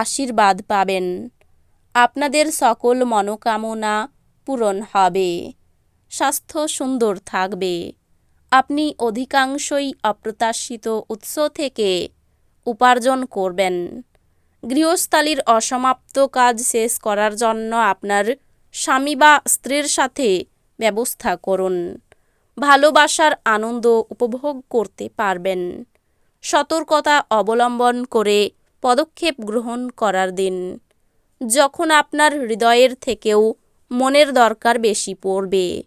আশীর্বাদ পাবেন। আপনাদের সকল মনোকামনা পূরণ হবে। স্বাস্থ্য সুন্দর থাকবে। আপনি অধিকাংশই অপ্রত্যাশিত উৎস থেকে উপার্জন করবেন। গৃহস্থালির অসমাপ্ত কাজ শেষ করার জন্য আপনার স্বামী বা স্ত্রীর সাথে ব্যবস্থা করুন। ভালোবাসার আনন্দ উপভোগ করতে পারবেন। সতর্কতা অবলম্বন করে পদক্ষেপ গ্রহণ করার দিন, যখন আপনার হৃদয়ের থেকেও মনের দরকার বেশি পড়বে।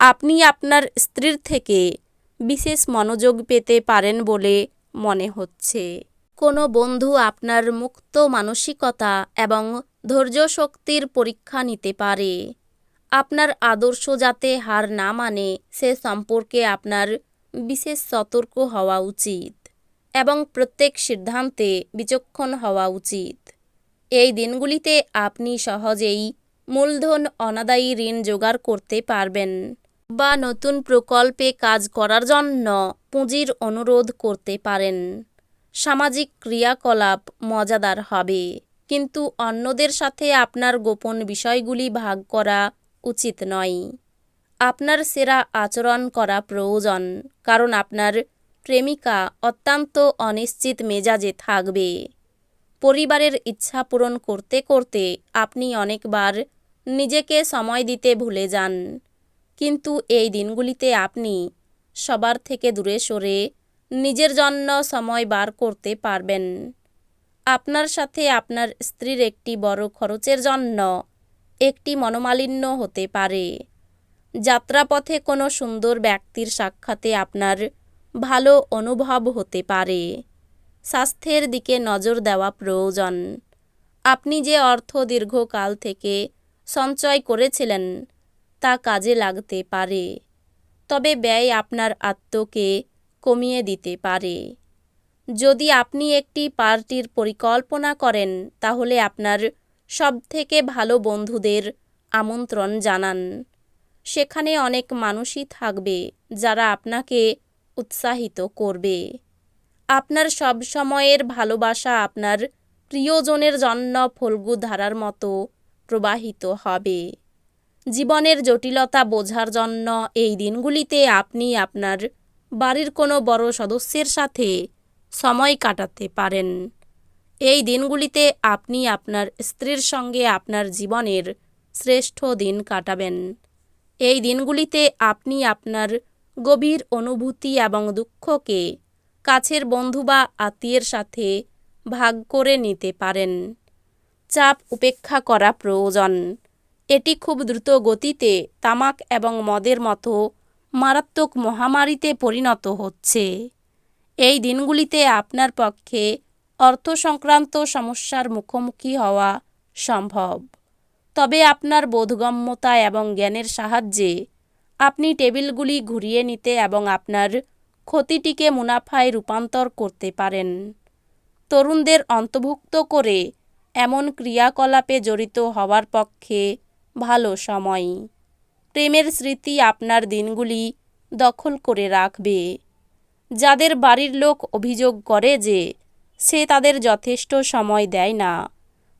আপনি আপনার স্ত্রীর থেকে বিশেষ মনোযোগ পেতে পারেন বলে মনে হচ্ছে। কোনো বন্ধু আপনার মুক্ত মানসিকতা এবং ধৈর্য শক্তির পরীক্ষা নিতে পারে। আপনার আদর্শ যাতে হার না মানে সে সম্পর্কে আপনার বিশেষ সতর্ক হওয়া উচিত। এবং প্রত্যেক সিদ্ধান্তে বিচক্ষণ হওয়া উচিত। এই দিনগুলিতে আপনি সহজেই মূলধন অনাদায়ী ঋণ জোগাড় করতে পারবেন বা নতুন প্রকল্পে কাজ করার জন্য পুঁজির অনুরোধ করতে পারেন। সামাজিক ক্রিয়াকলাপ মজাদার হবে, কিন্তু অন্যদের সাথে আপনার গোপন বিষয়গুলি ভাগ করা উচিত নয়। আপনার সেরা আচরণ করা প্রয়োজন, কারণ আপনার প্রেমিকা অত্যন্ত অনিশ্চিত মেজাজে থাকবে। পরিবারের ইচ্ছা পূরণ করতে করতে আপনি অনেকবার নিজেকে সময় দিতে ভুলে যান। কিন্তু এই দিনগুলিতে আপনি সবার থেকে দূরে সরে নিজের জন্য সময় বার করতে পারবেন। আপনার সাথে আপনার স্ত্রীর একটি বড় খরচের জন্য একটি মনোমালিন্য হতে পারে। যাত্রাপথে কোনো সুন্দর ব্যক্তির সাক্ষাতে আপনার ভালো অনুভব হতে পারে। স্বাস্থ্যের দিকে নজর দেওয়া প্রয়োজন। আপনি যে অর্থ দীর্ঘকাল থেকে সঞ্চয় করেছিলেন, তা কাজে লাগতে পারে। তবে ব্যয় আপনার আত্মকে কমিয়ে দিতে পারে। যদি আপনি একটি পার্টির পরিকল্পনা করেন, তাহলে আপনার সবথেকে ভালো বন্ধুদের আমন্ত্রণ জানান। সেখানে অনেক মানুষই থাকবে, যারা আপনাকে উৎসাহিত করবে। আপনার সব সময়ের ভালোবাসা আপনার প্রিয়জনের জন্য ফল্গু ধারার মতো প্রবাহিত হবে। জীবনের জটিলতা বোঝার জন্য এই দিনগুলিতে আপনি আপনার বাড়ির কোনো বড় সদস্যের সাথে সময় কাটাতে পারেন। এই দিনগুলিতে আপনি আপনার স্ত্রীর সঙ্গে আপনার জীবনের শ্রেষ্ঠ দিন কাটাবেন। এই দিনগুলিতে আপনি আপনার গভীর অনুভূতি এবং দুঃখকে কাছের বন্ধু বা আত্মীয়ের সাথে ভাগ করে নিতে পারেন। চাপ উপেক্ষা করা প্রয়োজন। এটি খুব দ্রুত গতিতে তামাক এবং মদের মতো মারাত্মক মহামারীতে পরিণত হচ্ছে। এই দিনগুলিতে আপনার পক্ষে অর্থ সংক্রান্ত সমস্যার মুখোমুখি হওয়া সম্ভব। তবে আপনার বোধগম্যতা এবং জ্ঞানের সাহায্যে আপনি টেবিলগুলি ঘুরিয়ে নিতে এবং আপনার ক্ষতিটিকে মুনাফায় রূপান্তর করতে পারেন। তরুণদের অন্তর্ভুক্ত করে এমন ক্রিয়াকলাপে জড়িত হওয়ার পক্ষে ভালো সময়। প্রেমের স্মৃতি আপনার দিনগুলি দখল করে রাখবে। যাদের বাড়ির লোক অভিযোগ করে যে সে তাদের যথেষ্ট সময় দেয় না,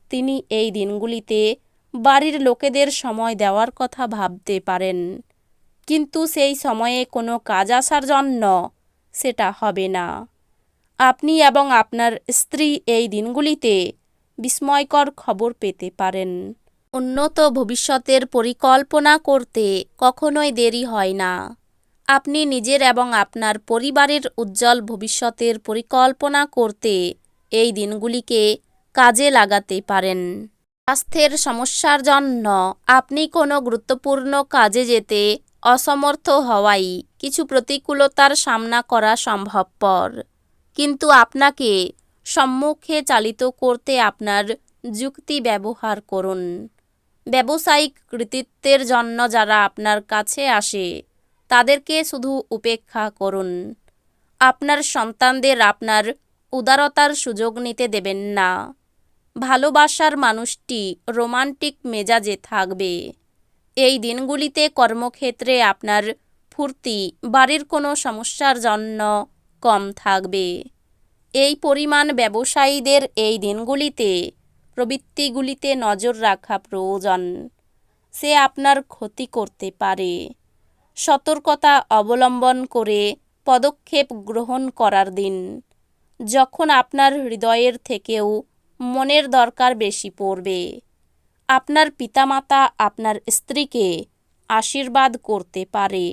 তিনি এই দিনগুলিতে বাড়ির লোকেদের সময় দেওয়ার কথা ভাবতে পারেন। কিন্তু সেই সময়ে কোনো কাজ আসার জন্য সেটা হবে না। আপনি এবং আপনার স্ত্রী এই দিনগুলিতে বিস্ময়কর খবর পেতে পারেন। উন্নত ভবিষ্যতের পরিকল্পনা করতে কখনোই দেরি হয় না। আপনি নিজের এবং আপনার পরিবারের উজ্জ্বল ভবিষ্যতের পরিকল্পনা করতে এই দিনগুলিকে কাজে লাগাতে পারেন। স্বাস্থ্যের সমস্যার জন্য আপনি কোনো গুরুত্বপূর্ণ কাজে যেতে অসমর্থ হওয়াই। কিছু প্রতিকূলতার সামনা করা সম্ভবপর। কিন্তু আপনাকে সম্মুখে চালিত করতে আপনার যুক্তি ব্যবহার করুন। ব্যবসায়িক কৃতিত্বের জন্য যারা আপনার কাছে আসে, তাদেরকে শুধু উপেক্ষা করুন। আপনার সন্তানদের আপনার উদারতার সুযোগ নিতে দেবেন না। ভালোবাসার মানুষটি রোমান্টিক মেজাজে থাকবে। এই দিনগুলিতে কর্মক্ষেত্রে আপনার ফুর্তি, বাড়ির কোনো সমস্যার জন্য কম থাকবে। এই পরিমাণ ব্যবসায়ীদের এই দিনগুলিতে, প্রবৃত্তিগুলিতে নজর রাখা প্রয়োজন। সে আপনার ক্ষতি করতে পারে। সতর্কতা অবলম্বন করে পদক্ষেপ গ্রহণ করার দিন। যখন আপনার হৃদয়ের থেকেও মনের দরকার বেশি পড়বে। আপনার পিতামাতা আপনার স্ত্রীকে আশীর্বাদ করতে পারে,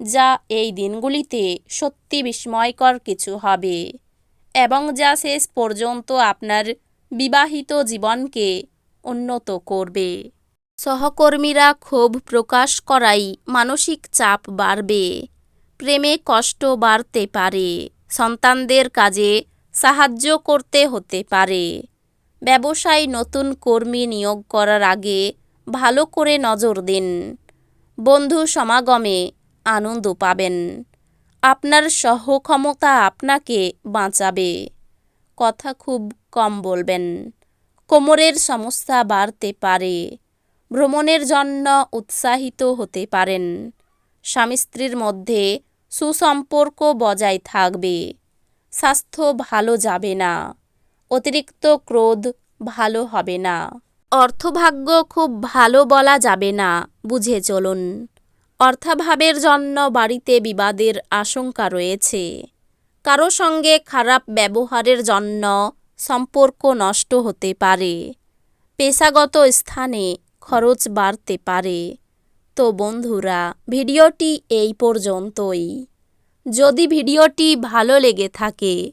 যা এই দিনগুলিতে সত্যি বিস্ময়কর কিছু হবে এবং যা শেষ পর্যন্ত আপনার বিবাহিত জীবনকে উন্নত করবে। সহকর্মীরা ক্ষোভ প্রকাশ করাই মানসিক চাপ বাড়বে, প্রেমে কষ্ট বাড়তে পারে, সন্তানদের কাজে সাহায্য করতে হতে পারে। ব্যবসায় নতুন কর্মী নিয়োগ করার আগে ভালো করে নজর দিন। বন্ধু সমাগমে আনন্দ পাবেন। আপনার সহক্ষমতা আপনাকে বাঁচাবে। কথা খুব কম বলবেন। কোমরের সমস্যা বাড়তে পারে। ভ্রমণের জন্য উৎসাহিত হতে পারেন। স্বামী স্ত্রীর মধ্যে সুসম্পর্ক বজায় থাকবে। স্বাস্থ্য ভালো যাবে না। অতিরিক্ত ক্রোধ ভালো হবে না। অর্থভাগ্য খুব ভালো বলা যাবে না, বুঝে চলুন। অর্থাভাবের জন্য বাড়িতে বিবাদের আশঙ্কা রয়েছে। কারও সঙ্গে খারাপ ব্যবহারের জন্য সম্পর্ক নষ্ট হতে পারে। পেশাগত স্থানে খরচ বাড়তে পারে। তো বন্ধুরা, ভিডিওটি এই পর্যন্তই। যদি ভিডিওটি ভালো লেগে থাকে